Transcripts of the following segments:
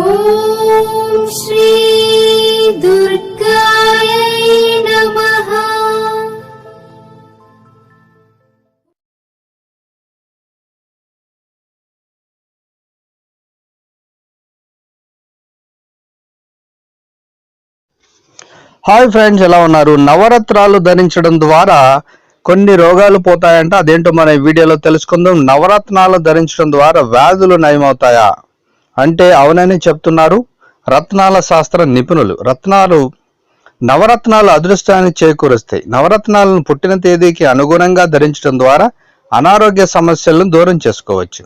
ॐ श्री दुर्गायै नमः hi friends ఎలా ఉన్నారు నవరత్నాలు ధరించడం ద్వారా కొన్ని రోగాలు పోతాయంట అదేంటో మన ఈ వీడియోలో తెలుసుకుందాం నవరత్నాలు ధరించడం ద్వారా వ్యాధులు నయమవుతాయా అంటే అవునని చెప్తున్నారు రత్నాల శాస్త్ర నిపుణులు. రత్నాలు నవరత్నాలు అదృష్టాన్ని చేకూరుస్తాయి. నవరత్నాలను పుట్టిన తేదీకి అనుగుణంగా ధరించడం ద్వారా అనారోగ్య సమస్యలను దూరం చేసుకోవచ్చు.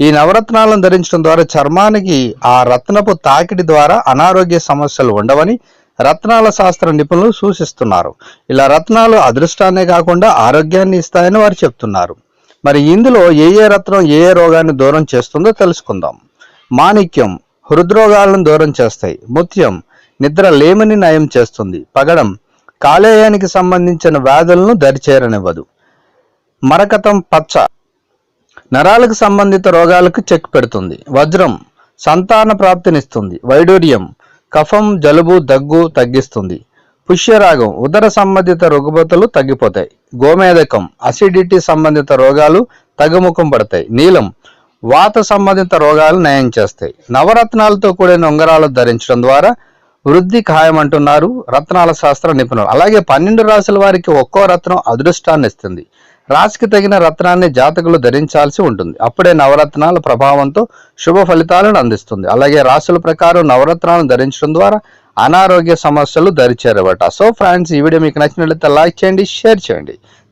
ఈ నవరత్నాలను ధరించడం ద్వారా చర్మానికి ఆ రత్నపు తాకిడి ద్వారా అనారోగ్య సమస్యలు ఉండవని రత్నాల శాస్త్ర నిపుణులు సూచిస్తున్నారు. ఇలా రత్నాలు అదృష్టాన్నే కాకుండా ఆరోగ్యాన్ని ఇస్తాయని వారు చెప్తున్నారు. మరి ఇందులో ఏ ఏ రత్నం ఏ ఏ రోగాన్ని దూరం చేస్తుందో తెలుసుకుందాం. మాణిక్యం హృద్రోగాలను దూరం చేస్తాయి. ముత్యం నిద్ర లేమని నయం చేస్తుంది. పగడం కాలేయానికి సంబంధించిన వ్యాధులను దరిచేరనివ్వదు. మరకతం పచ్చ నరాలకు సంబంధిత రోగాలకు చెక్ పెడుతుంది. వజ్రం సంతాన ప్రాప్తినిస్తుంది. వైడూర్యం కఫం జలుబు దగ్గు తగ్గిస్తుంది. పుష్యరాగం ఉదర సంబంధిత రుగ్మతలు తగ్గిపోతాయి. గోమేదకం అసిడిటీ సంబంధిత రోగాలు తగ్గుముఖం పడతాయి. నీలం వాత సంబంధిత రోగాలు నయం చేస్తాయి. నవరత్నాలతో కూడిన ఉంగరాలు ధరించడం ద్వారా వృద్ధి ఖాయమంటున్నారు రత్నాల శాస్త్ర నిపుణులు. అలాగే పన్నెండు రాశుల వారికి ఒక్కో రత్నం అదృష్టాన్ని ఇస్తుంది. రాశికి తగిన రత్నాన్ని జాతకులు ధరించాల్సి ఉంటుంది. అప్పుడే నవరత్నాల ప్రభావంతో శుభ ఫలితాలను అందిస్తుంది. అలాగే రాశుల ప్రకారం నవరత్నాలను ధరించడం ద్వారా అనారోగ్య సమస్యలు దరిచేరబట సో ఫ్రెండ్స్ ఈ వీడియో మీకు నచ్చినట్లయితే లైక్ చేయండి షేర్ చేయండి.